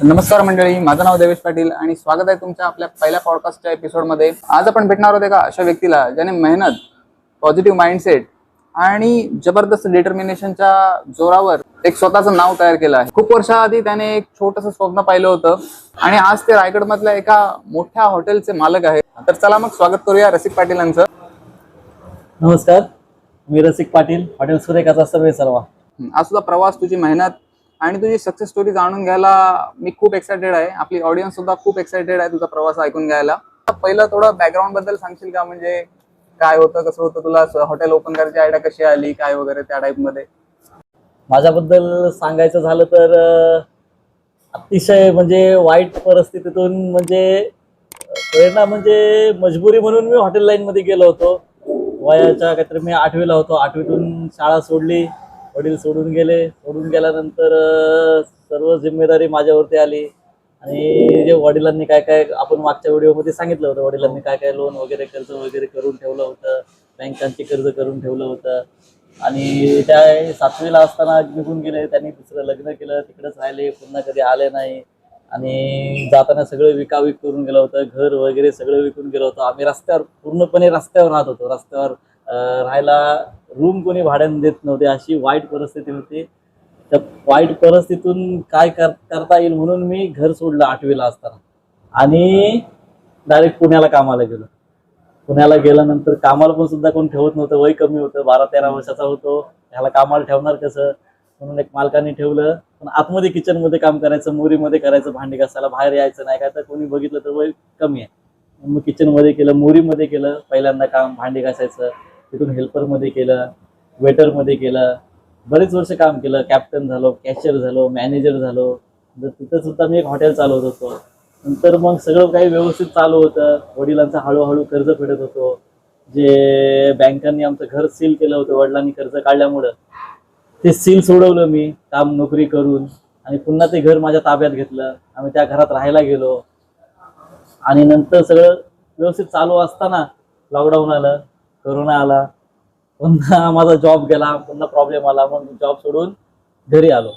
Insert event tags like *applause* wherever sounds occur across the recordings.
नमस्कार मंडळी माझं नाव देवेश पाटील आणि स्वागत आहे तुमच्या आपल्या पहिल्या पॉडकास्टच्या एपिसोडमध्ये आज आपण भेटणार आहोत एका अशा व्यक्तीला ज्याने मेहनत पॉझिटिव्ह माइंडसेट आणि जबरदस्त डिटर्मिनेशनच्या जोरावर एक स्वतःचं नाव तयार केलं आहे. खूप वर्षाआधी त्याने एक छोटंसं स्वप्न पाहिलं होतं आणि आज ते रायगडमधल्या एका मोठ्या हॉटेलचे मालक आहेत. तर चला मग स्वागत करूया रसिक पाटील यांचं नमस्कार मी रसिक पाटील हॉटेल सुरेखाचा सर्वे. सर्वा आज तुझा प्रवास तुझी मेहनत आणि तुझी सक्सेस स्टोरी जाणून घ्यायला मी खूप एक्सायटेड आहे. आपली ऑडियन्स सुद्धा खूप एक्सायटेड आहे तुझा प्रवास ऐकून घ्यायला. पहिलं थोडं बॅकग्राऊंडबद्दल सांगशील का? म्हणजे काय होतं कसं होतं तुला? हॉटेल ओपन करायची आयडिया कशी आली? काय वगैरे त्या टाईपमध्ये? माझ्याबद्दल सांगायचं झालं तर अतिशय म्हणजे वाईट परिस्थितीतून म्हणजे प्रेरणा म्हणजे मजबुरी म्हणून मी हॉटेल लाईनमध्ये गेलो होतो. वयाच्या काहीतरी मी आठवीला होतो. आठवीतून शाळा सोडली. वडील सोडून गेले. सोडून गेल्यानंतर सर्व जिम्मेदारी माझ्यावरती आली. आणि जे वडिलांनी काय काय आपण मागच्या व्हिडिओमध्ये सांगितलं होतं वडिलांनी काय काय लोन वगैरे कर्ज वगैरे करून ठेवलं होतं बँकांची कर्ज करून ठेवलं होतं. आणि त्या सातवीला असताना निघून गेले त्यांनी दुसरं लग्न केलं तिकडेच राहिले पुन्हा कधी आले नाही. आणि जाताना सगळं विकाविक करून गेलं होतं घर वगैरे सगळं विकून गेलं होतं. आम्ही रस्त्यावर पूर्णपणे रस्त्यावर राहत होतो. रस्त्यावर राहायला रूम कोणी भाड्याने देत नव्हते अशी वाईट परिस्थिती होती. त्या वाईट परिस्थितीतून काय कर करता येईल म्हणून मी घर सोडलं आठवीला असताना. आणि डायरेक्ट पुण्याला कामाला गेलो. पुण्याला गेल्यानंतर कामाला पण सुद्धा कोण ठेवत नव्हतं वय कमी होतं बारा तेरा वर्षाचा होतो. ह्याला कामाला ठेवणार कसं? म्हणून एक मालकाने ठेवलं. पण आतमध्ये किचनमध्ये काम करायचं मोरीमध्ये करायचं भांडी घासायला बाहेर यायचं नाही. काय तर कोणी बघितलं तर वय कमी आहे. मग किचनमध्ये केलं मोरीमध्ये केलं पहिल्यांदा काम भांडी घासायचं. तिथून हेल्परमध्ये केलं वेटरमध्ये केलं बरेच वर्ष काम केलं. कॅप्टन झालो कॅशियर झालो मॅनेजर झालो. तर तिथं सुद्धा मी एक हॉटेल चालवत होतो. नंतर मग सगळं काही व्यवस्थित चालू होतं. वडिलांचं हळूहळू कर्ज फेडत होतो. जे बँकांनी आमचं घर सील केलं होतं वडिलांनी कर्ज काढल्यामुळं. ते सील सोडवलं मी काम नोकरी करून. आणि पुन्हा ते घर माझ्या ताब्यात घेतलं. आम्ही त्या घरात राहायला गेलो. आणि नंतर सगळं व्यवस्थित चालू असताना लॉकडाऊन आलं. करोना आला. पुन्हा माझा जॉब गेला पुन्हा प्रॉब्लेम आला. मग जॉब सोडून घरी आलो.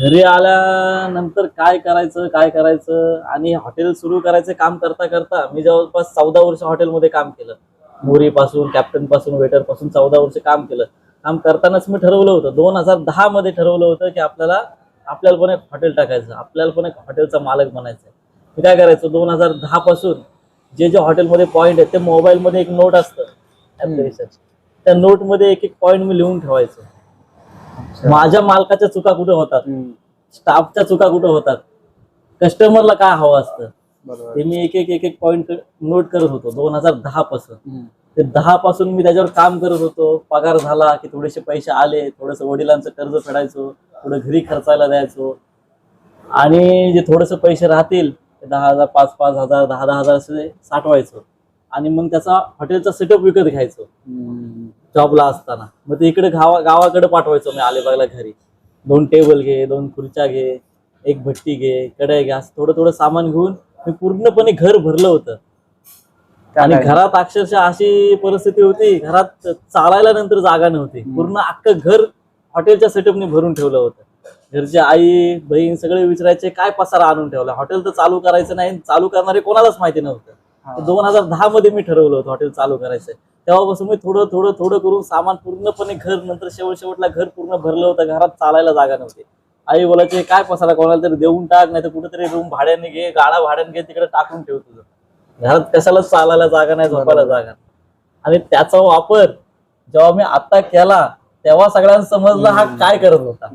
घरी आल्यानंतर काय करायचं काय करायचं? आणि हॉटेल सुरू करायचं काम करता करता मी जवळपास चौदा वर्ष हॉटेलमध्ये काम केलं. मोरी पासून कॅप्टनपासून वेटरपासून चौदा वर्ष काम केलं. काम करतानाच मी ठरवलं होतं. दोन हजार दहा मध्ये ठरवलं होतं की आपल्याला आपल्याला पण एक हॉटेल टाकायचं आपल्याला पण एक हॉटेलचा मालक बनायचं मी काय करायचं? दोन हजार दहा पासून जे जे हॉटेलमध्ये पॉईंट आहेत ते मोबाईलमध्ये एक नोट असतं. त्या नोटमध्ये एक एक पॉईंट मी लिहून ठेवायचो. माझ्या मालकाच्या चुका कुठे होतात? स्टाफच्या चुका कुठे होतात? कस्टमरला काय हवं असतं? ते मी एक एक एक एक पॉईंट नोट करत होतो. दोन हजार दहा पासून. ते दहा पासून मी त्याच्यावर काम करत होतो. पगार झाला की थोडेसे पैसे आले. थोडस वडिलांचं कर्ज फेडायचो. थोडं घरी खर्चायला द्यायचो. आणि जे थोडेसे पैसे राहतील ते दहा हजार पाच पाच हजार दहा दहा हजार असे साठवायचो. आणि मग त्याचा हॉटेलचा सेटअप विकत घ्यायचो. जॉबला असताना. मग ते इकडे गावा गावाकडे पाठवायचो मी अलिबागला घरी. दोन टेबल घे दोन खुर्च्या घे एक भट्टी घे कढई घे असं थोडं थोडं सामान घेऊन मी पूर्णपणे घर भरलं होतं. आणि? घरात अक्षरशः अशी परिस्थिती होती घरात चालायला नंतर जागा नव्हती. पूर्ण अख्खं घर हॉटेलच्या सेटअपने भरून ठेवलं होतं. घरचे आई बहीण सगळे विचारायचे काय पसारा आणून ठेवला? हॉटेल तर चालू करायचं नाही चालू करणारे कोणालाच माहिती नव्हतं. दोन हजार दहा मध्ये मी ठरवलं होतं हॉटेल चालू करायचं तेव्हापासून मी थोडं थोडं थोडं करून सामान पूर्णपणे घर नंतर शेवट शेवटला घर पूर्ण भरलं होतं. घरात चालायला जागा नव्हती. आई बोलायचे काय पसारा कोणाला तरी देऊन टाक नाही तर कुठेतरी रूम भाड्याने घे गाडा भाड्याने घे तिकडे टाकून ठेव तुझं. घरात कशाला चालायला जागा नाही झोपायला जागा. आणि त्याचा वापर जेव्हा मी आता केला तेव्हा सगळ्यांना समजलं हा काय करत होता.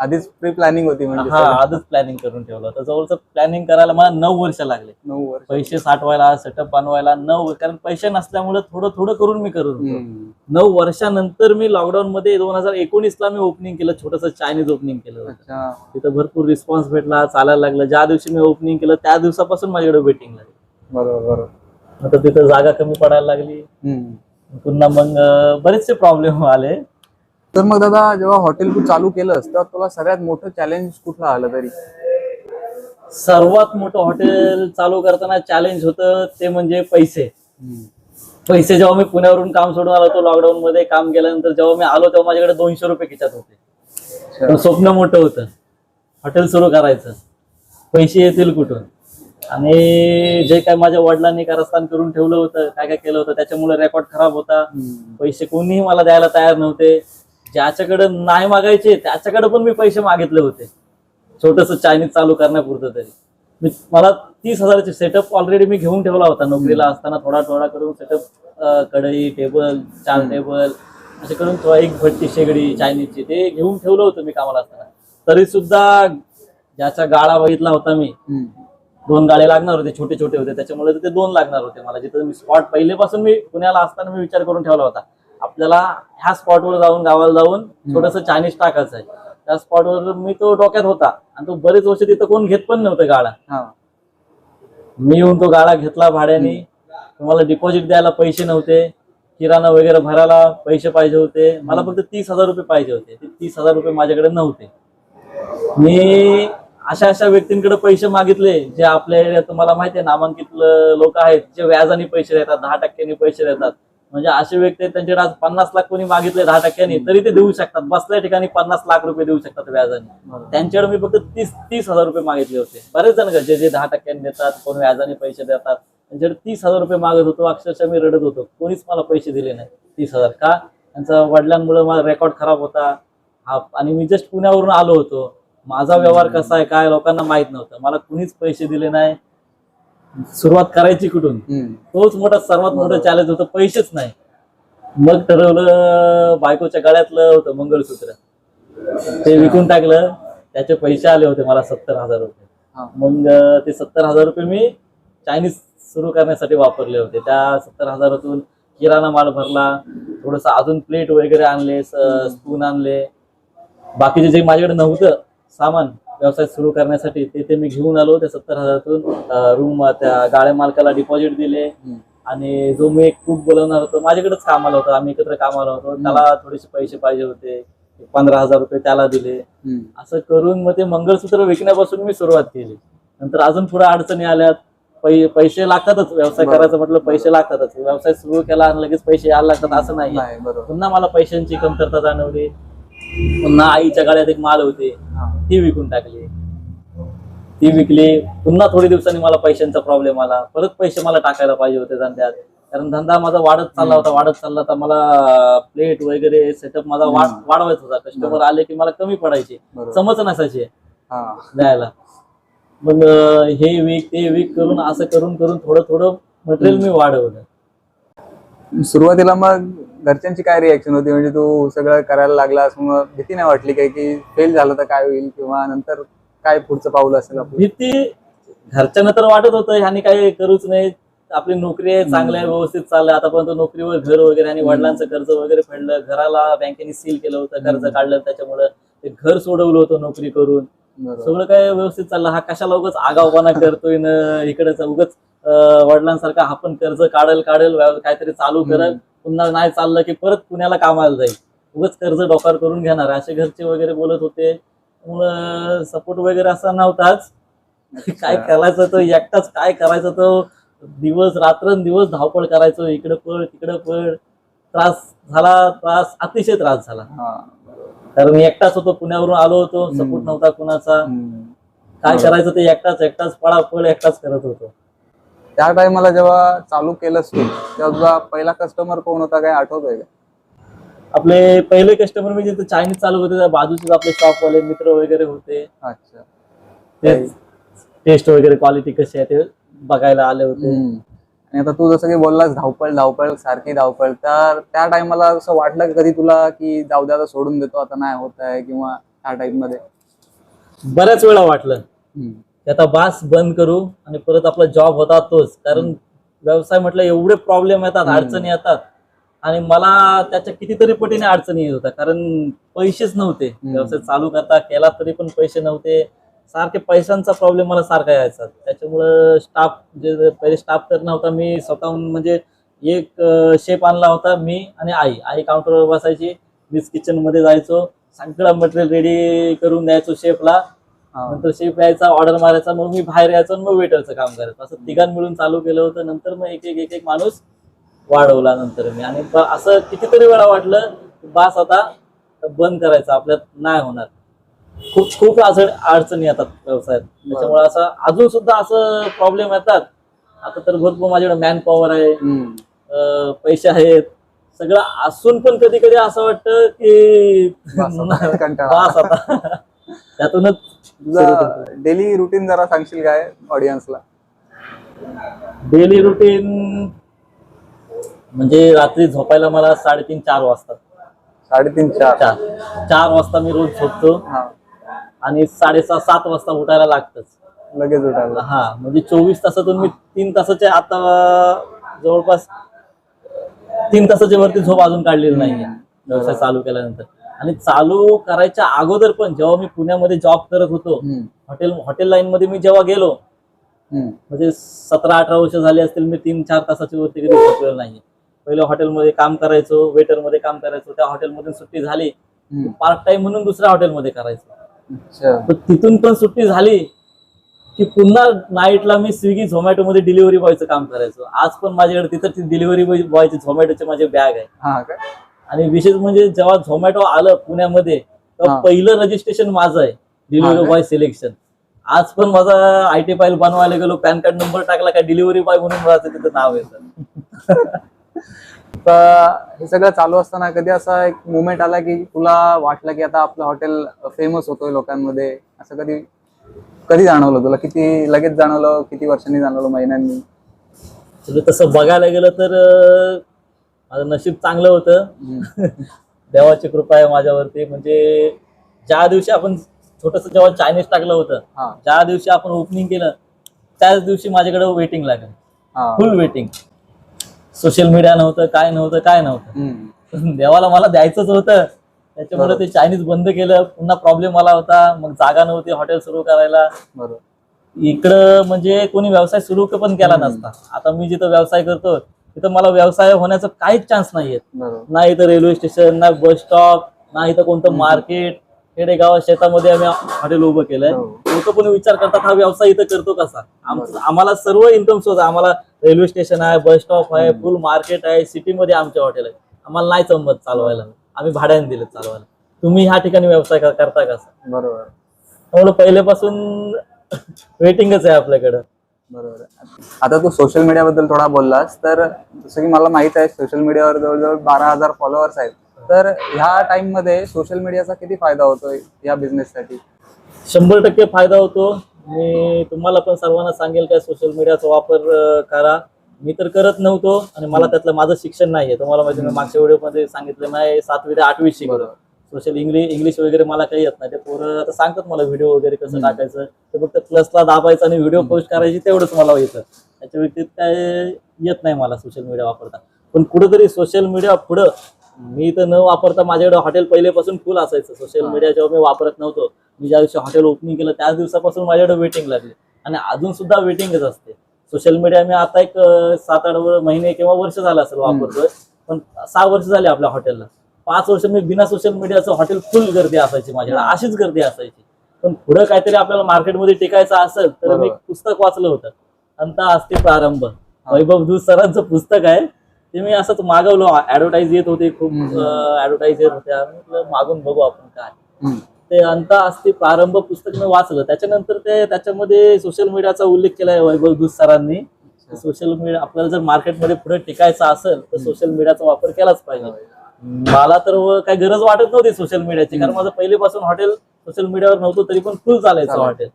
आधीच प्री प्लॅनिंग होती म्हणजे हा आधीच प्लॅनिंग करून ठेवलं. होतं जवळचं प्लॅनिंग करायला मला नऊ वर्ष लागले. नऊ वर्ष. पैसे साठवायला सेटअप बनवायला नऊ कारण पैसे नसल्यामुळे थोडं थोडं करून मी करत होतो. हम्म. नऊ वर्षानंतर मी लॉकडाऊन मध्ये दोन हजार एकोणीसला मी ओपनिंग केलं. छोटस चायनीज ओपनिंग केलं होतं. अच्छा. तिथं भरपूर रिस्पॉन्स भेटला चालायला लागलं. ज्या दिवशी मी ओपनिंग केलं त्या दिवसापासून माझ्याकडे वेटिंग लागली. बरोबर बरोबर. आता तिथं जागा कमी पडायला लागली. हम्म. पुन्हा मग अं, बरेचसे प्रॉब्लेम आले. तर मग दादा जेव्हा हॉटेल तू चालू केलंस तेव्हा तुला सगळ्यात मोठं चॅलेंज कुठलं आलं तरी? सर्वात मोठं हॉटेल चालू करताना चॅलेंज होतं ते म्हणजे पैसे. पैसे जेव्हा मी पुण्यावरून काम सोडून आलो होतो लॉकडाऊन मध्ये काम केल्यानंतर जेव्हा मी आलो तेव्हा माझ्याकडे दोनशे रुपये खिच्यात होते. पण स्वप्न मोठं होतं. हॉटेल सुरू करायचं. पैसे येतील कुठून? आणि जे काय माझ्या वडिलांनी कारस्थान करून ठेवलं होतं काय काय केलं होतं त्याच्यामुळे रेकॉर्ड खराब होता. पैसे कोणीही मला द्यायला तयार नव्हते. ज्याच्याकडे नाही मागायचे त्याच्याकडे पण मी पैसे मागितले होते. छोटस चायनीज चालू करण्यापुरतं तरी. मी मला तीस हजाराचे सेटअप ऑलरेडी मी घेऊन ठेवला होता. नोकरीला असताना थोडा थोडा करून सेटअप कढई टेबल चार टेबल असे करून थोडा एक भट्टी शेगडी चायनीजची ते घेऊन ठेवलं होतं मी कामाला असताना. तरी सुद्धा ज्याचा गाळा बघितला होता मी दोन गाळे लागणार होते छोटे छोटे होते. त्याच्यामुळे ते दोन लागणार होते मला. जिथं मी स्पॉट पहिलेपासून मी पुण्याला असताना मी विचार करून ठेवला होता. आपल्याला ह्या स्पॉटवर जाऊन गावाला जाऊन थोडस चायनीज टाकायचं आहे. त्या स्पॉटवर मी तो डोक्यात होता. आणि तो बरेच वर्ष तिथं कोण घेत पण नव्हतं गाळा मी येऊन तो गाळा घेतला भाड्याने. तुम्हाला डिपॉझिट द्यायला पैसे नव्हते. किराणा वगैरे भरायला पैसे पाहिजे होते. मला फक्त तीस हजार रुपये पाहिजे होते. ते तीस हजार रुपये माझ्याकडे नव्हते. मी अशा अशा व्यक्तींकडे पैसे मागितले जे आपल्या एरियात तुम्हाला माहिती आहे नामांकित लोक आहेत जे व्याजाने पैसे देतात दहा टक्क्यांनी पैसे देतात. म्हणजे असे व्यक्ती आहेत त्यांच्याकडे आज पन्नास लाख कोणी मागितले दहा टक्क्यांनी तरी ते देऊ शकतात. बसल्या ठिकाणी पन्नास लाख रुपये देऊ शकतात व्याजाने. त्यांच्याकडे मी फक्त तीस तीस हजार रुपये मागितले होते. बरेच जण का जे जे दहा टक्क्यांनी देतात कोण व्याजाने पैसे देतात त्यांच्याकडे तीस हजार रुपये मागत होतो अक्षरशः मी रडत होतो. कोणीच मला पैसे दिले नाही. तीस हजार का? त्यांचा वडिलांमुळे माझा रेकॉर्ड खराब होता. हा आणि मी जस्ट पुण्यावरून आलो होतो. माझा व्यवहार कसा आहे काय लोकांना माहीत नव्हतं. मला कुणीच पैसे दिले नाही. सुरुवात करायची कुठून? तोच मोठा सर्वात मोठं चॅलेंज होतं पैसेच नाही. मग ठरवलं बायकोच्या गळ्यातलं होतं मंगळसूत्र. ते विकून टाकलं. त्याचे पैसे आले होते मला सत्तर हजार रुपये. मग ते सत्तर हजार रुपये मी चायनीज सुरू करण्यासाठी वापरले होते. त्या सत्तर हजारातून किराणा माल भरला. थोडस अजून प्लेट वगैरे आणले स्पून आणले. बाकीचे जे माझ्याकडे नव्हतं सामान व्यवसाय सुरू करण्यासाठी ते मी घेऊन आलो त्या सत्तर हजारातून रूम त्या गाड्या मालकाला डिपॉझिट दिले. आणि जो मी एक कुक बोलवणार होतो माझ्याकडेच कामाला होतो आम्ही एकत्र कामाला होतो. त्याला थोडेसे पैसे पाहिजे होते पंधरा हजार रुपये त्याला दिले. असं करून मग ते मंगळसूत्र विकण्यापासून मी सुरुवात केली. नंतर अजून थोड्या अडचणी आल्यात. पैसे लागतातच. व्यवसाय. करायचं म्हटलं पैसे लागतातच. व्यवसाय सुरू केला आणि लगेच पैसे यायला लागतात असं नाही. पुन्हा मला पैशांची कमतरता जाणवली. पुन्हा आईच्या गाड्यात एक माल होते. ती विकून टाकली. ती विकली. पुन्हा थोडी दिवसांनी मला पैशांचा प्रॉब्लेम आला. परत पैसे मला टाकायला पाहिजे होते धंद्यात. कारण धंदा माझा वाढत चालला होता वाढत चालला होता. मला प्लेट वगैरे सेटअप माझा. वाढवायचा होता. कस्टमर आले की मला कमी पडायचे. समज नसायचे. हा. द्यायला. मग हे वीक ते वीक करून असं करून करून थोडं थोडं मटेरियल मी वाढवलं. सुरुवातीला मग घरच्यांची काय रिॲक्शन होती? म्हणजे तू सगळं करायला लागलास मग भीती नाही वाटली काय की फेल झालं तर काय होईल किंवा नंतर काय पुढचं पाऊल असेल आपलं? भीती घरच्यांना तर वाटत होतं ह्यानी काही करूच नाही. आपली नोकरी आहे चांगल्या व्यवस्थित चाललंय. आतापर्यंत नोकरीवर घर वगैरे आणि वडिलांचं कर्ज वगैरे फेडलं. घराला बँकेने सील केलं होतं कर्ज. काढलं त्याच्यामुळे. ते घर सोडवलं होतं नोकरी करून. सगळं काय व्यवस्थित चाललं. हा कशाला उगाच आगावपणा करतोय न? इकडे उगाच वडिलांसारखा हा पण कर्ज काढल काढल काहीतरी चालू करल. पुन्हा नाही चाललं की परत पुण्याला कामाला जाईल. उगाच कर्ज डोकार करून घेणार. असे घरचे वगैरे बोलत होते. सपोर्ट वगैरे असा नव्हताच. काय करायचं तो? एकटाच काय करायचं तो? दिवस रात्रंदिवस धावपळ करायचो. इकडे पळ तिकडे पळ. त्रास झाला त्रास अतिशय त्रास झाला. कारण मी एकटाच होतो पुण्यावरून आलो होतो. सपोर्ट नव्हता कुणाचा. काय. करायचं ते? एकटाच एकटाच पळापळ एकटाच करत होतो. त्या टायमाला जेव्हा चालू केलंस तू तेव्हा तुझा पहिला कस्टमर कोण होता काय आठवतोय का? आपले पहिले कस्टमर म्हणजे चायनीज चालू होते त्या बाजूचेच आपले शॉपवाले मित्र वगैरे होते. अच्छा. टेस्ट वगैरे क्वालिटी कशी आहे ते बघायला आले होते. हम्म. आणि आता तू जसं की बोललास धावपळ धावपळ सारखी धावपळ तर त्या टायमाला असं वाटलं का कधी तुला की जाऊ द्या आता सोडून देतो आता नाही होत आहे किंवा त्या टाईपमध्ये? बऱ्याच वेळा वाटलं. हम्म. की आता बास बंद करू आणि परत आपला जॉब होता तोच. कारण व्यवसाय म्हटलं एवढे प्रॉब्लेम येतात. अडचणी येतात. आणि मला त्याच्या कितीतरी पटीने अडचणी येत होत्या. कारण पैसेच नव्हते. व्यवसाय चालू करता केला तरी पण पैसे नव्हते. सारखे पैशांचा प्रॉब्लेम मला सारखा यायचा. त्याच्यामुळं स्टाफ जे पहिले स्टाफ तर नव्हता मी स्वतःहून म्हणजे एक शेप आणला होता मी आणि आई. आई काउंटरवर बसायची मीच किचनमध्ये जायचो. सगळं मटेरियल रेडी करून द्यायचो शेफला. नंतर शेफ यायचा ऑर्डर मारायचा मग मी बाहेर यायचो आणि मग वेटरचं काम करायचं. असं तिघां मिळून चालू केलं होतं. नंतर मग एक एक एक एक माणूस वाढवला नंतर मी. आणि असं कितीतरी वेळा वाटलं बास आता बंद करायचं. आपल्यात नाही होणार. खूप खूप अडचण अडचणी येतात व्यवसायात. त्याच्यामुळे असं अजून सुद्धा असं प्रॉब्लेम येतात. आता तर भरपूर माझ्याकडे मॅन पॉवर आहे पैसे आहेत. सगळं असून पण कधी कधी असं वाटतं की. बस आता. *laughs* त्यातूनच तुझा डेली रुटीन जरा सांगशील काय ऑडियन्सला डेली रुटीन म्हणजे रात्री झोपायला मला साडेतीन चार वाजता. साडेतीन चार. चार. चार वाजता मी रोज झोपतो. हा. आणि साडेसहा सात वाजता उठायला लागतच. लगेच उठायला. हा म्हणजे चोवीस तासातून मी तीन तासाच्या आता जवळपास तीन तासाच्या वरती झोप अजून काढलेली नाहीये. व्यवसाय चालू केल्यानंतर. आणि चालू करायच्या अगोदर पण जेव्हा मी पुण्यामध्ये जॉब करत होतो. हॉटेल हॉटेल लाईन मध्ये मी जेव्हा गेलो. म्हणजे सतरा अठरा वर्ष झाली असतील मी तीन चार तासाची वरती कधी झोपलेलो नाही. पहिले हॉटेलमध्ये काम करायचो वेटरमध्ये काम करायचो त्या हॉटेलमधून सुट्टी झाली. पार्ट टाइम म्हणून दुसऱ्या हॉटेलमध्ये करायचो. तिथून पण सुट्टी झाली की पुन्हा नाईटला मी स्विगी झोमॅटो मध्ये डिलिव्हरी बॉयचं काम करायचो. आज पण माझ्याकडे तिथं डिलिव्हरी बॉयचे झोमॅटोचे माझे बॅग आहे. आणि विशेष म्हणजे जेव्हा झोमॅटो आलं पुण्यामध्ये तेव्हा हा. पहिलं रजिस्ट्रेशन माझं आहे डिलिव्हरी? बॉय सिलेक्शन आज पण माझा आय टी फाईल बनवायला गेलो पॅन कार्ड नंबर टाकला काय डिलिव्हरी बॉय म्हणून माझं तिथं नाव येतं तर हे सगळं चालू असताना कधी असा एक मुवमेंट आला की तुला वाटलं की आता आपलं हॉटेल फेमस होतोय लोकांमध्ये? असं कधी कधी जाणवलं तुला? किती लगेच जाणवलं? किती वर्षांनी जाणवलं? महिन्यांनी? म्हणजे तसं बघायला गेलं तर माझं नशीब चांगलं होतं. *laughs* देवाची कृपा आहे माझ्यावरती. म्हणजे ज्या दिवशी आपण छोटस जेव्हा चायनीज टाकलं होतं ज्या दिवशी आपण ओपनिंग केलं त्याच दिवशी माझ्याकडे वेटिंग लागेल. फुल वेटिंग सोशल मीडिया नव्हतं काय नव्हतं काय नव्हतं. *laughs* देवाला मला द्यायचंच होतं. त्याच्यामुळे ते चायनीज बंद केलं. पुन्हा प्रॉब्लेम आला होता. मग जागा नव्हती हॉटेल सुरू करायला. बरोबर. इकडं म्हणजे कोणी व्यवसाय सुरू पण केला नसता. आता मी जिथं व्यवसाय करतो तिथं मला व्यवसाय होण्याचा काहीच चान्स नाहीये ना इथं रेल्वे स्टेशन ना बस स्टॉप ना इथं कोणतं मार्केट खेडेगावात शेतामध्ये आम्ही हॉटेल उभं केलंय. हो. लोक पण विचार करतात हा व्यवसाय इथं करतो कसा? आम्हाला सर्व इन्कम सोर्स आहे. आम्हाला रेल्वे स्टेशन आहे बस स्टॉप आहे फुल मार्केट आहे सिटीमध्ये आमचे हॉटेल आहे. आम्हाला नाही जमत चालवायला. आम्ही भाड्याने दिले चालवायला. तुम्ही ह्या ठिकाणी व्यवसाय कर- करता कसा बरोबर. त्यामुळे पहिल्यापासून *laughs* वेटिंगच आहे आपल्याकडं. बरोबर आता तू सोशल मीडिया बद्दल थोडा बोललास तर जसं की मला माहीत आहे सोशल मीडियावर जवळजवळ बारा हजार फॉलोअर्स आहेत. तर ह्या टाइममध्ये सोशल मीडियाचा किती फायदा होतोय या बिझनेस साठी? शंभर टक्के फायदा होतो. मी तुम्हाला पण सर्वांना सांगेल का सोशल मीडियाचा वापर करा. मी तर करत नव्हतो आणि मला त्यातलं माझं शिक्षण नाहीये. तुम्हाला माहिती मी मागच्या व्हिडिओमध्ये सांगितलं नाही सातवी ते आठवी शिकलो. सोशल इंग्लिश इंग्लिश वगैरे मला काही येत नाही. ते पोरं आता सांगतात मला व्हिडिओ वगैरे कसं टाकायचं. ते फक्त प्लसला दाबायचं आणि व्हिडिओ पोस्ट करायची तेवढंच मला येतं. त्याच्या व्यतिरिक्त काय येत नाही मला सोशल मीडिया वापरता. पण कुठेतरी सोशल मीडिया पुढं मी तर न वापरता माझ्याकडे हॉटेल पहिलेपासून फुल असायचं. सोशल. मीडिया जेव्हा मी वापरत नव्हतो मी ज्या दिवशी हॉटेल ओपनिंग केलं त्याच दिवसापासून माझ्याकडे वेटिंग लागली. आणि अजून सुद्धा वेटिंगच असते. सोशल मीडिया मी आता एक सात आठ महिने किंवा वर्ष झालं असेल वापरतोय. पण सहा वर्ष झाले आपल्या हॉटेलला पाच वर्ष मी बिना सोशल मीडियाचं हॉटेल फुल गर्दी असायची माझ्याकडे. अशीच गर्दी असायची. पण पुढे काहीतरी आपल्याला मार्केटमध्ये टिकायचं असेल तर मी. पुस्तक वाचलं होतं. अंत असते प्रारंभ. वैभव दूत सरांचं पुस्तक आहे. ते मी असंच मागवलं. ऍडव्हर्टाईज येत होते खूप. ऍडव्हर्टाईज येत होत्या. मागून बघू आपण काय. ते अंत असते प्रारंभ पुस्तक मी वाचलं. त्याच्यानंतर ते त्याच्यामध्ये सोशल मीडियाचा उल्लेख केलाय वैभव दूत सरांनी. सोशल मीडिया आपल्याला जर मार्केटमध्ये पुढे टिकायचं असेल तर सोशल मीडियाचा वापर केलाच पाहिजे. मला तर व- काही गरज वाटत नव्हती सोशल मीडियाची कारण माझं पहिलेपासून हॉटेल सोशल मीडियावर नव्हतं तरी पण फुल चालायचं. हॉटेल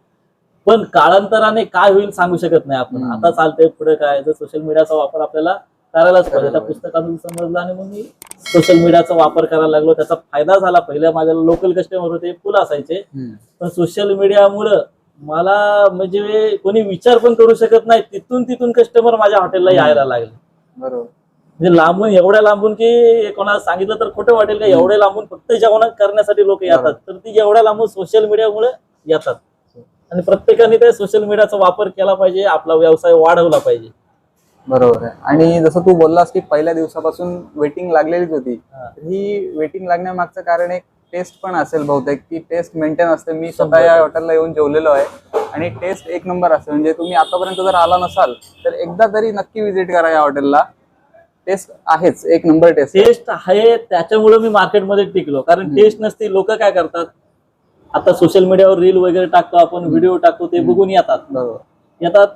पण काळांतराने काय होईल सांगू शकत नाही आपण. आता चालतंय पुढे काय जर सोशल मीडियाचा वापर आपल्याला करायलाच पाहिजे. त्या पुस्तकातून समजलं आणि मग मी सोशल मीडियाचा वापर करायला लागलो. त्याचा फायदा झाला. पहिल्या माझ्या लोकल कस्टमर होते फुल असायचे. पण सोशल मीडियामुळं मला म्हणजे कोणी विचार पण करू शकत नाही. तिथून तिथून कस्टमर माझ्या हॉटेलला यायला लागले. बरोबर. म्हणजे लांबून एवढ्या लांबून की कोणाला सांगितलं तर खोटं वाटेल का? एवढ्या लांबून फक्त जेवण करण्यासाठी लोक येतात. तर ती एवढ्या लांबून सोशल मीडियामुळे येतात. आणि प्रत्येकाने त्या सोशल मीडियाचा वापर केला पाहिजे आपला व्यवसाय वाढवला पाहिजे. बरोबर आहे. आणि जसं तू बोललास की पहिल्या दिवसापासून वेटिंग लागलेलीच होती हा. वेटिंग लागण्यामागचं कारण एक टेस्ट पण असेल बहुतेक की टेस्ट मेंटेन असते. मी स्वतः या. हॉटेलला येऊन जेवलेलो आहे आणि टेस्ट एक नंबर असते म्हणजे तुम्ही आतापर्यंत जर आला नसाल तर एकदा तरी नक्की विजिट करा या हॉटेलला टेस्ट आहेच एक नंबर टेस्ट टेस्ट आहे त्याच्यामुळे मी मार्केटमध्ये टिकलो. कारण टेस्ट नसती लोक काय करतात? आता सोशल मीडियावर रील वगैरे टाकतो आपण व्हिडिओ टाकतो ते बघून येतात. बरोबर. येतात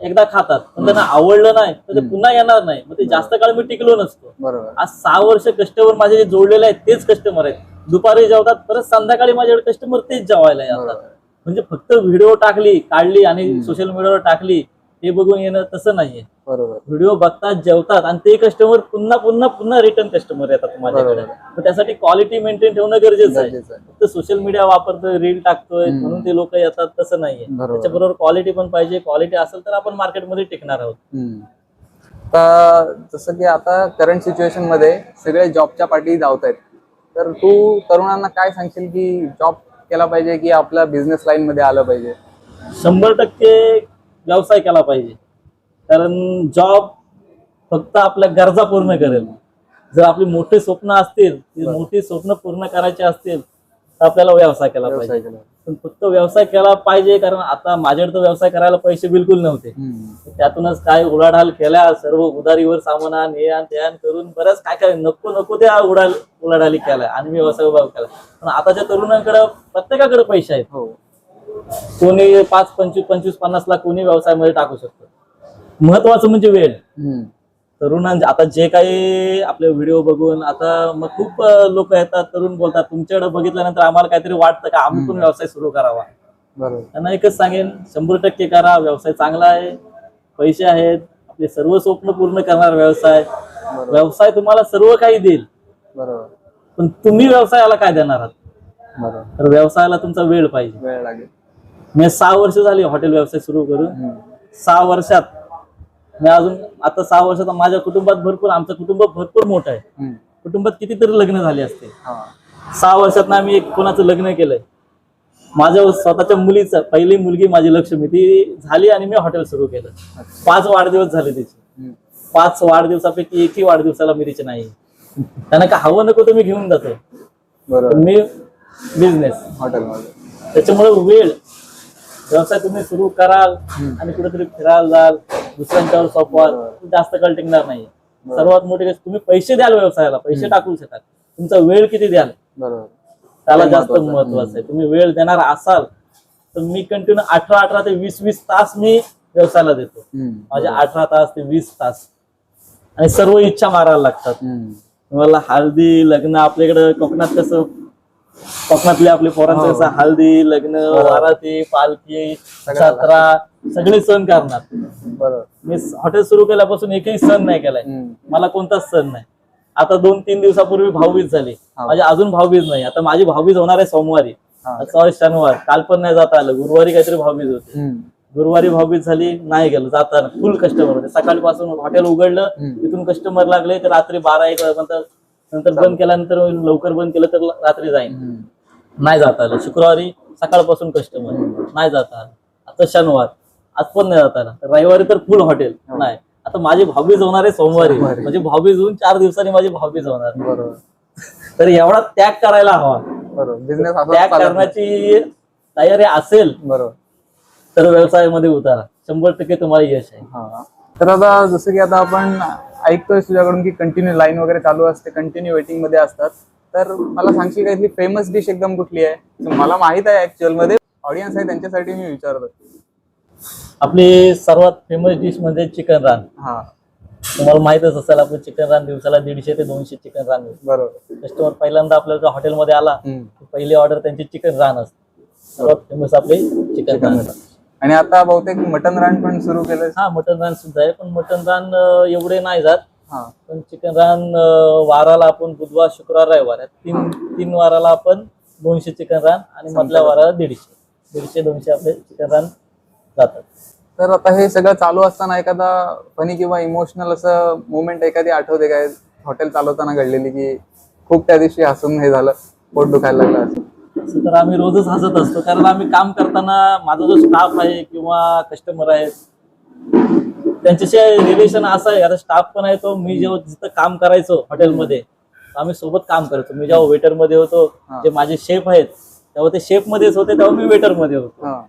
एकदा खातात पण त्यांना आवडलं नाही तर ते पुन्हा येणार नाही. मग ते जास्त काळ मी टिकलो नसतो. बरोबर. आज सहा वर्ष कस्टमर माझे जे जोडलेले आहेत तेच कस्टमर आहेत. दुपारी जेवतात परत संध्याकाळी माझ्याकडे कस्टमर तेच जेवायला येतात. म्हणजे फक्त व्हिडिओ टाकली काढली आणि सोशल मीडियावर टाकली हे बघून येणं तसं नाहीये. बरोबर. व्हिडिओ बघतात जेवतात आणि ते कस्टमर पुन्हा पुन्हा पुन्हा रिटर्न कस्टमर येतात माझ्याकडे. मग त्यासाठी क्वालिटी मेंटेन ठेवणं गरजेचं आहे. फक्त सोशल मीडिया वापरतोय रील टाकतोय म्हणून ते लोक येतात तसं नाहीये. बरोबर. त्याच्याबरोबर क्वालिटी पण पाहिजे क्वालिटी असेल तर आपण मार्केटमध्ये टिकणार आहोत. जसं की आता करंट सिच्युएशनमध्ये सगळे जॉबच्या पाठी धावत आहेत तर तू तरुणांना काय सांगशील की जॉब केला पाहिजे की आपल्या बिझनेस लाईन मध्ये आलं पाहिजे? शंभर टक्के व्यवसाय केला पाहिजे. कारण जॉब फक्त आपल्या गरजा पूर्ण करेल. जर आपली मोठी स्वप्न असतील मोठी स्वप्न पूर्ण करायची असतील तर आपल्याला व्यवसाय केला पाहिजे. पण फक्त व्यवसाय केला पाहिजे कारण आता माझ्याकडे तर व्यवसाय करायला पैसे बिलकुल नव्हते. त्यातूनच काय उलाढाल केल्या सर्व उदारीवर सामान आण हे आण ते करून बरंच काय काय नको नको त्या उडाल उलाढाली केल्या आणि मी व्यवसाय उभा केला. पण आताच्या तरुणांकडे प्रत्येकाकडे पैसे आहेत. हो. कोणी पाच पंचवीस पंचवीस पन्नास लाख कोणी व्यवसायामध्ये टाकू शकतो. महत्वाचं म्हणजे वेळ. तरुणांचे आता जे काही आपले व्हिडिओ बघून आता मग खूप लोक येतात तरुण बोलतात तुमच्याकडे बघितल्यानंतर आम्हाला काहीतरी वाटतं का? आम्ही पण व्यवसाय सुरू करावा. त्यांना एकच सांगेन शंभर टक्के करा व्यवसाय चांगला आहे पैसे आहेत आपले सर्व स्वप्न पूर्ण करणार व्यवसाय. व्यवसाय तुम्हाला सर्व काही देईल. बरोबर. पण तुम्ही व्यवसायाला काय देणार आहात? बरोबर. तर व्यवसायाला तुमचा वेळ पाहिजे. वेळ लागेल. मी सहा वर्ष झाली हॉटेल व्यवसाय सुरू करून. सहा वर्षात मी अजून आता सहा वर्षात माझ्या कुटुंबात भरपूर आमचं कुटुंब भरपूर मोठं आहे. कुटुंबात कितीतरी लग्न झाले असते. सहा वर्षात ना आम्ही एक कोणाचं लग्न केलंय. माझ्या स्वतःच्या मुलीचं पहिली मुलगी माझी लक्ष्मी ती झाली आणि मी हॉटेल सुरू केलं. पाच वाढदिवस झाले तिचे. पाच वाढदिवसापैकी एकही वाढदिवसाला मी तिचे नाही. त्यांना का हवं नको तर मी घेऊन जातो. मी बिझनेस हॉटेलमध्ये. त्याच्यामुळे वेळ व्यवसाय तुम्ही सुरू कराल आणि कुठेतरी फिरायला जाल दुसऱ्यांच्यावर सोपवाल जास्त काळ टिकणार नाही. सर्वात मोठी गोष्ट तुम्ही पैसे द्याल व्यवसायाला पैसे टाकू शकाल तुमचा वेळ किती द्याल? त्याला जास्त महत्वाचं आहे. तुम्ही वेळ देणार असाल तर मी कंटिन्यू अठरा अठरा ते वीस वीस तास मी व्यवसायाला देतो. माझे अठरा तास ते वीस तास. आणि सर्व इच्छा मारायला लागतात. मला हळदी लग्न आपल्याकडं कोकणात कसं कोकणातले आपले पोरांचं कसं हळदी लग्न वाराती पालखी जत्रा सगळे सण करणार. बरोबर. मी हॉटेल सुरू केल्यापासून एकही सण नाही केलाय. मला कोणताच सण नाही. आता दोन तीन दिवसापूर्वी भाऊबीज झाली. हा. माझी अजून भाऊबीज नाही. आता माझी भाऊबीज होणार आहे सोमवारी. हा. सॉरी शनिवार. काल पण नाही जाता आलं. गुरुवारी काहीतरी भाऊबीज होती. गुरुवारी भाऊबीज झाली नाही गेलो. जाताना. फुल कस्टमर होते. सकाळपासून हॉटेल उघडलं. तिथून कस्टमर लागले तर रात्री बारा एक वाजेपर्यंत नंतर बंद केल्यानंतर लवकर बंद केलं तर रात्री जाईन. हम्म. नाही जाता आलं. शुक्रवारी सकाळपासून कस्टमर नाही जाता आलं. आता शनिवार. आज पण नाही जाता आलं. रविवारी तर फुल हॉटेल नाही. आता माझी भाऊबीज होणार आहे सोमवारी. म्हणजे भाऊबीज होऊन चार दिवसांनी माझी भाऊबीज होणार. बरोबर. तर एवढा त्याग करायला हवा. बरोबर. बिझनेस त्याग. करण्याची तयारी असेल बरोबर. तर व्यवसायामध्ये उतारा. शंभर टक्के तुम्हाला यश आहे. हा. तर आता जसं की आता आपण ऐकतोय तुझ्याकडून की कंटिन्यू लाईन वगैरे चालू असते कंटिन्यू वेटिंगमध्ये असतात. तर मला सांगशील का इथली फेमस डिश एकदम कुठली आहे? मला माहीत आहे ऍक्च्युअलमध्ये. ऑडियन्स आहे त्यांच्यासाठी मी विचारतो आपली सर्वात फेमस डिश म्हणजे चिकन रान हा. तुम्हाला माहितच असेल आपलं चिकन रान दिवसाला दीडशे ते दोनशे चिकन रान बरोबर. कस्टमर पहिल्यांदा आपल्या हॉटेलमध्ये आला. पहिली ऑर्डर त्यांची चिकन रान असते. सर्वात फेमस आपली चिकन रान आणि आता बहुतेक मटन रान पण सुरू केलं हा मटन रान सुद्धा आहे पण मटन रान एवढे नाही जात. हा. पण चिकन रान वाराला आपण बुधवार शुक्रवार रविवार तीन तीन वाराला आपण दोनशे चिकन रान आणि मधल्या वाराला दीडशे. दीडशे दोनशे आपले चिकन रान जातात. तर आता हे सगळं चालू असताना एखादा फनी किंवा इमोशनल असं मुवमेंट एखादी आठवते काय? हॉटेल चालवताना घडलेली की खूप त्या दिवशी हसून हे झालं पोट दुखायला लागलं असं. तर आम्ही रोजच हसत असतो. कारण आम्ही काम करताना माझा जो स्टाफ आहे किंवा कस्टमर आहे त्यांच्याशी रिलेशन असं आहे. आता स्टाफ पण आहे तो मी जेव्हा जिथं काम करायचो हॉटेलमध्ये आम्ही सोबत काम करायचो. मी जेव्हा वेटरमध्ये होतो. जे माझे शेफ आहेत तेव्हा ते शेफ मध्येच होते तेव्हा मी वेटरमध्ये होतो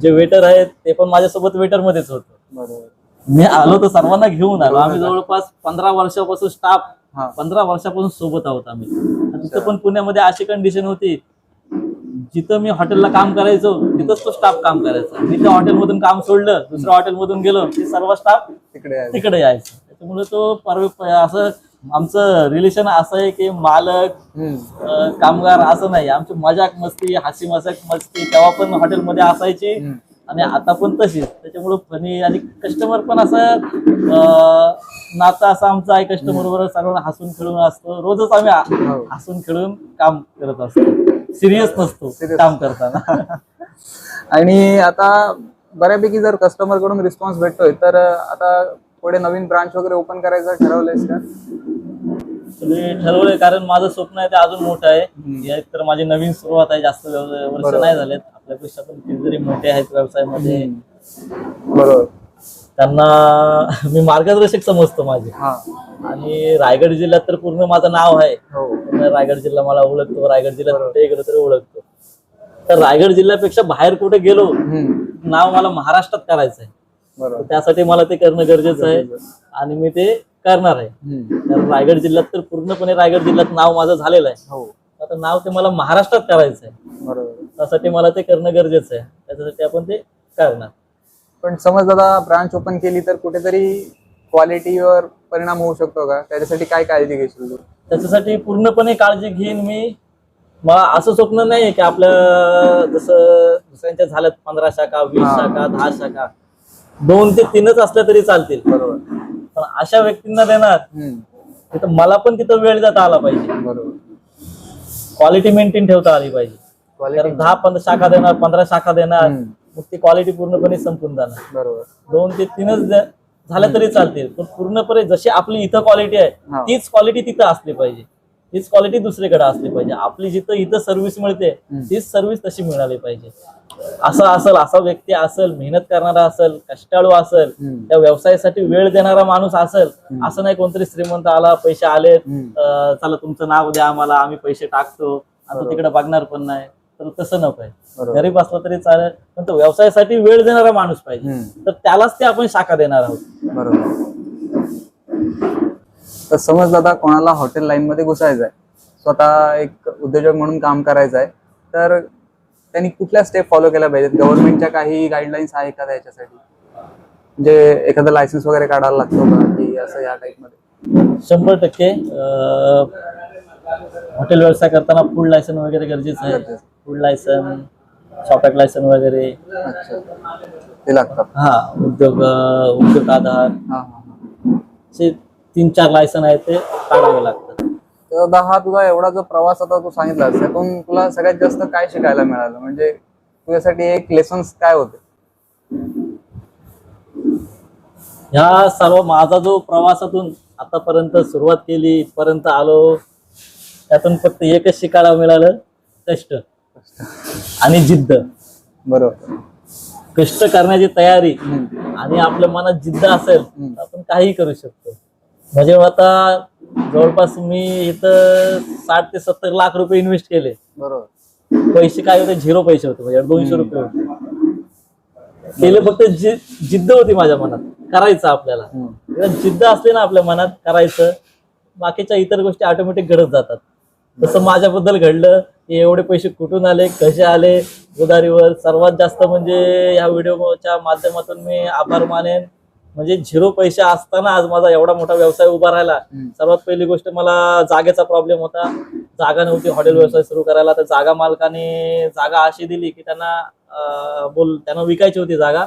जे वेटर आहेत ते पण माझ्यासोबत वेटर मध्येच होतो मी आलो तर सर्वांना घेऊन आलो. आम्ही जवळपास पंधरा वर्षापासून स्टाफ पंधरा वर्षापासून सोबत आहोत आम्ही. तिथं पण पुण्यामध्ये अशी कंडिशन होती जिथं मी हॉटेलला काम करायचो तिथंच तो स्टाफ काम करायचा. मी त्या हॉटेलमधून काम सोडलं दुसऱ्या हॉटेलमधून गेलो ते सर्व स्टाफ तिकडे यायचं. त्याच्यामुळे तो परवे असं आमचं रिलेशन असं आहे की मालक कामगार असं नाही. आमची मजाक मस्ती हसी मजाक मस्ती तेव्हा पण हॉटेलमध्ये असायची. आणि आता पण तशीच. त्याच्यामुळे फनी आणि कस्टमर पण असं नातं असं आमचं आहे. कस्टमर बरोबर सर्वांना हसून खेळून असतो. रोजच आम्ही. हा- हसून खेळून काम करत असतो. सिरियस नसतो. काम करताना. आणि आता बऱ्यापैकी जर कस्टमरकडून रिस्पॉन्स भेटतोय तर आता पुढे नवीन ब्रांच वगैरे ओपन करायचं ठरवलंयस का? ठरवलंय कारण माझं स्वप्न आहे ते अजून मोठं आहे. या तर माझी नवीन सुरुवात आहे जास्त वर्ष. नाही झालेत. आपल्यापेक्षा पण कितीतरी मोठे आहेत व्यवसायामध्ये. बरोबर. त्यांना *laughs* मी मार्गदर्शक समजतो माझे. हा. आणि रायगड जिल्ह्यात तर पूर्ण माझं नाव आहे. हो. रायगड जिल्हा मला ओळखतो रायगड जिल्ह्यात गेलो तरी ओळखतो. तर रायगड जिल्ह्यापेक्षा बाहेर कुठे गेलो. नाव मला महाराष्ट्रात करायचं आहे. त्यासाठी मला ते करणं गरजेचं आहे आणि मी ते करणार आहे. रायगड जिल्ह्यात तर पूर्णपणे रायगड जिल्ह्यात नाव माझं झालेलं आहे. हो. आता नाव ते मला महाराष्ट्रात करायचं आहे. त्यासाठी मला ते करणं गरजेचं आहे. त्याच्यासाठी आपण ते करणार. पण समज दादा ब्रांच ओपन केली तर कुठेतरी क्वालिटीवर परिणाम होऊ शकतो का? त्याच्यासाठी काय काळजी घेशील तू? त्याच्यासाठी पूर्णपणे काळजी घेईन मी. मला असं स्वप्न नाही की आपल्या जसं दुसऱ्यांच्या झाल्यात पंधरा शाखा वीस हा. शाखा दहा शाखा. दोन ते तीनच असल्या तरी चालतील. बरोबर. पण अशा व्यक्तींना देणार हम्म. तिथं मला पण तिथं वेळ जाता आला पाहिजे. बरोबर. क्वालिटी मेंटेन ठेवता आली पाहिजे. क्वालिटी दहा पंधरा शाखा देणार पंधरा शाखा देणार. हम्म. मग ती क्वालिटी पूर्णपणे संपून जाणार बरोबर दोन ते तीनच ज- झाल्या तरी चालतील पण पूर्णपणे जशी आपली इथं क्वालिटी आहे. तीच क्वालिटी तिथं असली पाहिजे तीच क्वालिटी दुसरीकडे असली पाहिजे आपली जिथं इथं सर्व्हिस मिळते हम्म. तीच सर्व्हिस तशी मिळाली पाहिजे असं असेल असा व्यक्ती असेल मेहनत करणारा असेल कष्टाळू असेल हम्म. त्या व्यवसायासाठी वेळ देणारा माणूस असेल असं नाही कोणतरी श्रीमंत आला पैसे आलेत हम्म. अं, चला तुमचं नाव द्या आम्हाला आम्ही पैसे टाकतो आणि तो तिकडे बघणार पण नाही तर तसं नको आहे. गरीब असला तरी चालेल पण तो व्यवसायासाठी वेळ देणारा माणूस पाहिजे. तर त्यालाच ते आपण शाखा देणार आहोत. बरोबर. तर समज दादा कोणाला हॉटेल लाईन मध्ये घुसायचं आहे स्वतः एक उद्योजक म्हणून काम करायचं आहे तर त्यांनी कुठल्या स्टेप फॉलो केल्या पाहिजेत? गव्हर्नमेंटच्या काही गाईडलाईन्स आहे का त्याच्यासाठी? म्हणजे एखादं लायसन्स वगैरे काढायला लागतो का? की असं या टाईपमध्ये? शंभर टक्के हॉटेल व्यवसाय करताना फूड लायसन वगैरे गरजेचं आहे. फूड लायसन शॉपॅक लायसन वगैरे. अच्छा. ते लागतात. हा उद्योग उद्योग आधार. हा हा हा. असे तीन चार लायसन आहेत ते काढावे लागतात. तर दादा हा तुझा एवढा जो प्रवास आता तू सांगितला त्यातून तुला सगळ्यात जास्त काय शिकायला मिळालं? म्हणजे तुझ्यासाठी एक लेसन्स काय होते? ह्या सर्व माझा जो प्रवासातून आतापर्यंत सुरुवात केली इथपर्यंत आलो त्यातून फक्त एकच शिकायला मिळालं कष्ट आणि जिद्द. बरोबर. कष्ट करण्याची तयारी. आणि आपल्या मनात जिद्द असेल. तर आपण काही करू शकतो. म्हणजे आता जवळपास मी इथं साठ ते सत्तर लाख रुपये इन्व्हेस्ट केले. बरोबर. पैसे काय होते? झिरो पैसे होते म्हणजे दोनशे रुपये होते. केले फक्त जिद्द होती माझ्या मनात करायचं आपल्याला. जिद्द असली ना आपल्या मनात करायचं बाकीच्या इतर गोष्टी ऑटोमॅटिक घडत जातात. तसं माझ्याबद्दल घडलं की एवढे पैसे कुठून आले कसे आले? उदारीवर सर्वात जास्त म्हणजे या व्हिडिओच्या माध्यमातून मी आभार मानेन. म्हणजे झिरो पैसे असताना आज माझा एवढा मोठा व्यवसाय उभा राहिला. सर्वात पहिली गोष्ट मला जागेचा प्रॉब्लेम होता. जागा नव्हती हॉटेल व्यवसाय सुरू करायला. तर जागा मालकाने जागा अशी दिली की त्यांना बोल त्यांना विकायची होती जागा.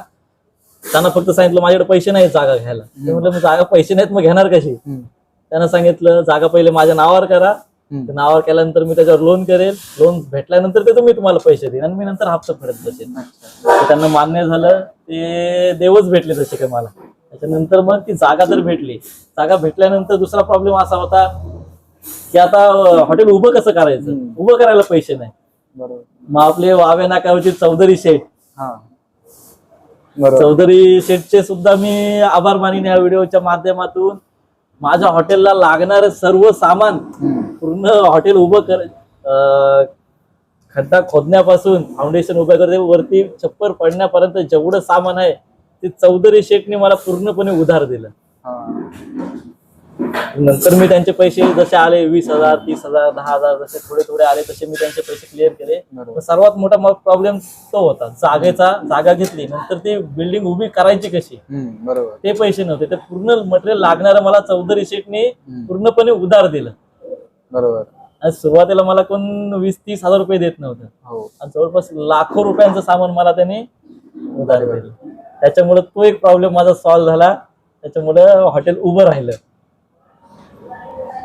त्यांना फक्त सांगितलं माझ्याकडे पैसे नाहीत जागा घ्यायला. म्हटलं जागा पैसे नाहीत मग घेणार कशी. त्यांना सांगितलं जागा पहिले माझ्या नावावर करा. नावावर केल्यानंतर मी त्याच्यावर लोन करेल. लोन भेटल्यानंतर ते मी तुम्हाला पैसे देईन आणि मी नंतर हप्ता फेडत ते त्यांना मान्य झालं ते देवच भेटले तसे काय मला. त्याच्यानंतर मग ती जागा तर भेटली. जागा भेटल्यानंतर दुसरा प्रॉब्लेम असा होता की आता हॉटेल उभं कसं करायचं. उभं करायला पैसे नाही. बरोबर. मग आपले वावे नाकावरची चौधरी शेठ. हा. चौधरी शेठचे सुद्धा मी आभार मानीन या व्हिडिओच्या माध्यमातून. माझ्या हॉटेलला लागणार सर्व सामान. पूर्ण हॉटेल उभं कर खड्डा खोदण्यापासून फाउंडेशन उभं करते. वरती छप्पर पडण्यापर्यंत जेवढं सामान आहे ते चौधरी शेठने मला पूर्णपणे उधार दिलं. नंतर मी त्यांचे पैसे जसे आले वीस हजार तीस हजार दहा हजार जसे थोडे थोडे आले तसे मी त्यांचे पैसे क्लिअर केले. सर्वात मोठा प्रॉब्लेम तो होता जागेचा जागा घेतली. नंतर ती बिल्डिंग उभी करायची कशी? बरोबर. ते पैसे नव्हते. ते पूर्ण मटेरियल लागणारं मला चौधरी शेटने. पूर्णपणे उधार दिलं. बरोबर. आणि सुरुवातीला मला कोण वीस तीस हजार रुपये देत नव्हतं. हो. आणि जवळपास लाखो रुपयांचं सामान मला त्याने उधार दिलं. त्याच्यामुळे तो एक प्रॉब्लेम माझा सॉल्व्ह झाला. त्याच्यामुळे हॉटेल उभं राहिलं.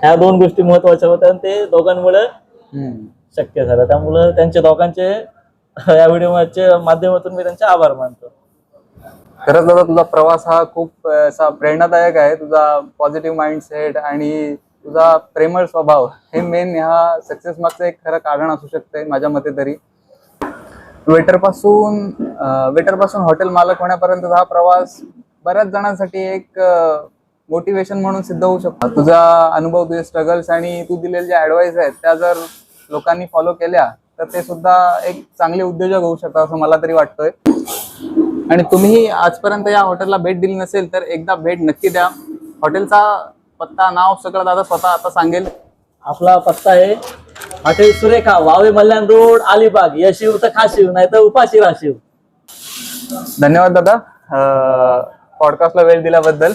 ह्या दोन गोष्टी महत्त्वाच्या होत्या आणि ते दोघांमुळे. शक्य झालं. त्यामुळं त्यांच्या दोघांचे या व्हिडिओच्या माध्यमातून मी त्यांचे आभार मानतो. खरंच दादा तुझा प्रवास हा खूप असा प्रेरणादायक आहे. तुझा पॉझिटिव्ह माइंडसेट आणि तुझा प्रेमळ स्वभाव हे मेन ह्या सक्सेस मागचं एक खरं कारण असू शकते माझ्या मते तरी. वेटरपासून वेटरपासून हॉटेल मालक होण्यापर्यंतचा हा प्रवास बऱ्याच जणांसाठी एक मोटिवेशन म्हणून सिद्ध होऊ शकतो. तुझा अनुभव तुझे स्ट्रगल्स आणि तू दिलेल्या ज्या ऍडवाइस आहेत त्या जर लोकांनी फॉलो केल्या तर ते सुद्धा एक चांगले उद्योजक होऊ शकतात असं मला तरी वाटतंय. आणि तुम्ही आजपर्यंत या हॉटेलला भेट दिली नसेल तर एकदा भेट नक्की द्या. हॉटेलचा पत्ता नाव सगळं दादा स्वतः आता सांगेल. आपला पत्ता आहे हॉटेल सुरेखा वावे मल्याण रोड अलिबाग यशिव तर खाशीव नाही तर उपाशी राशीव धन्यवाद दादा. पॉडकास्टला वेळ दिल्याबद्दल.